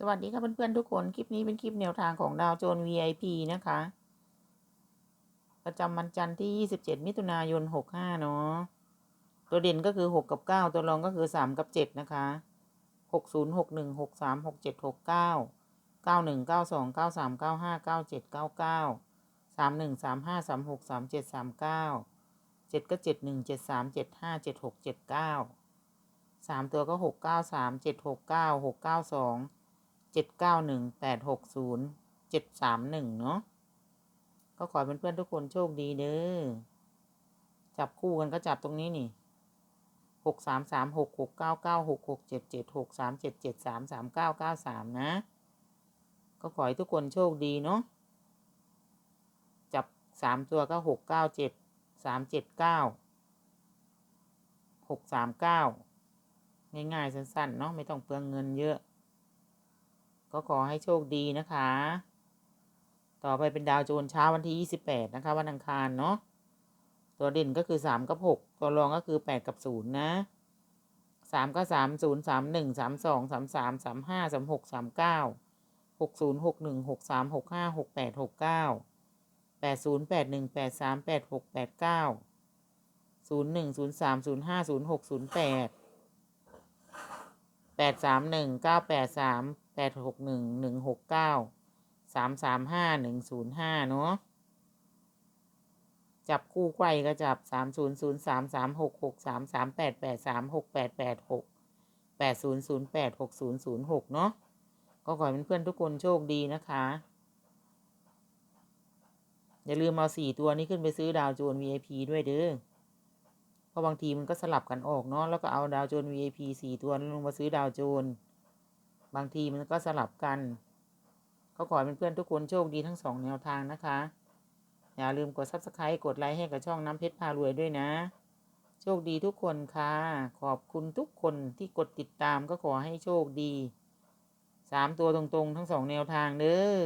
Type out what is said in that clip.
สวัสดีค่ะเพื่อนๆทุกคน คลิปนี้เป็นคลิปแนวทางของดาวโจน VIP นะคะ ประจำวันจันทร์ที่ 27 มิถุนายน 65 เนาะ ตัวเด่นก็คือ 6 กับ 9 ตัวรองก็คือ 3 กับ 7 นะคะ 60 61 63 67 69 91 92 93 95 97 99 31 35 36 37 39 7ก็71 73 75 76 79 3 ตัวก็ 6 9 3 7 6 9 6 9 2 เจ็ดเก้าหนึ่งแปดหกศูนย์เจ็ดสามหนึ่งเนาะก็ขอเพื่อนๆทุกคนโชคดีเด้อ จับคู่กันก็จับตรงนี้นี่หกสามสามหกหกเก้าเก้าหกหกเจ็ดเจ็ดหกสามเจ็ดเจ็ดสามสามเก้าเก้าสามนะ ก็ขอให้ทุกคนโชคดีเนาะ จับสามตัวก็หกเก้าเจ็ดสามเจ็ดเก้าหกสามเก้าง่ายๆสั้นๆเนาะไม่ต้องเปลืองเงินเยอะ ก็ขอให้โชคดีนะคะ ต่อไปเป็นดาวโจนเช้าวันที่ 28 นะคะ วันอังคารเนาะ ตัวเด่นก็คือ 3 กับ 6 ตัวรองก็คือ 8 กับ 0 นะ 3 ก็ 3 0 3 1 3 2 3 3 3 5 3 6 3 9 6 0 6 1 6 3 6 5 6 8 6 9 8 0 8 1 8 3 8 6 8 9 0 1 0 3 0 5 0 6 0 8แปดสามหนึ่งเก้า แปดหกหนึ่งหนึ่งหกเก้าสามสามห้าหนึ่งศูนย์ห้าเนาะจับคู่ไกวก็จับสามศูนย์ศูนย์สามสามหกหกสามสามแปดแปดสามหกแปดแปดหกแปดศูนย์ศูนย์แปดหกศูนย์ศูนย์หกเนาะก็ขอให้เพื่อนๆทุกคนโชคดีนะคะ อย่าลืมเอาสี่ตัวนี้ขึ้นไปซื้อดาวโจน VIP ด้วยเด้อเพราะบางทีมันก็สลับกันออกเนาะแล้วก็เอาดาวโจน VIP สี่ตัวลงมาซื้อดาวโจน บางทีมันก็สลับกัน ก็ขอให้เพื่อนๆทุกคนโชคดีทั้งสองแนวทางนะคะ อย่าลืมกด subscribe กดไลค์ให้กับช่องน้ำเพชรพารวยด้วยนะ โชคดีทุกคนค่ะ ขอบคุณทุกคนที่กดติดตามก็ขอให้โชคดีสามตัวตรงๆ ทั้งสองแนวทางเด้อ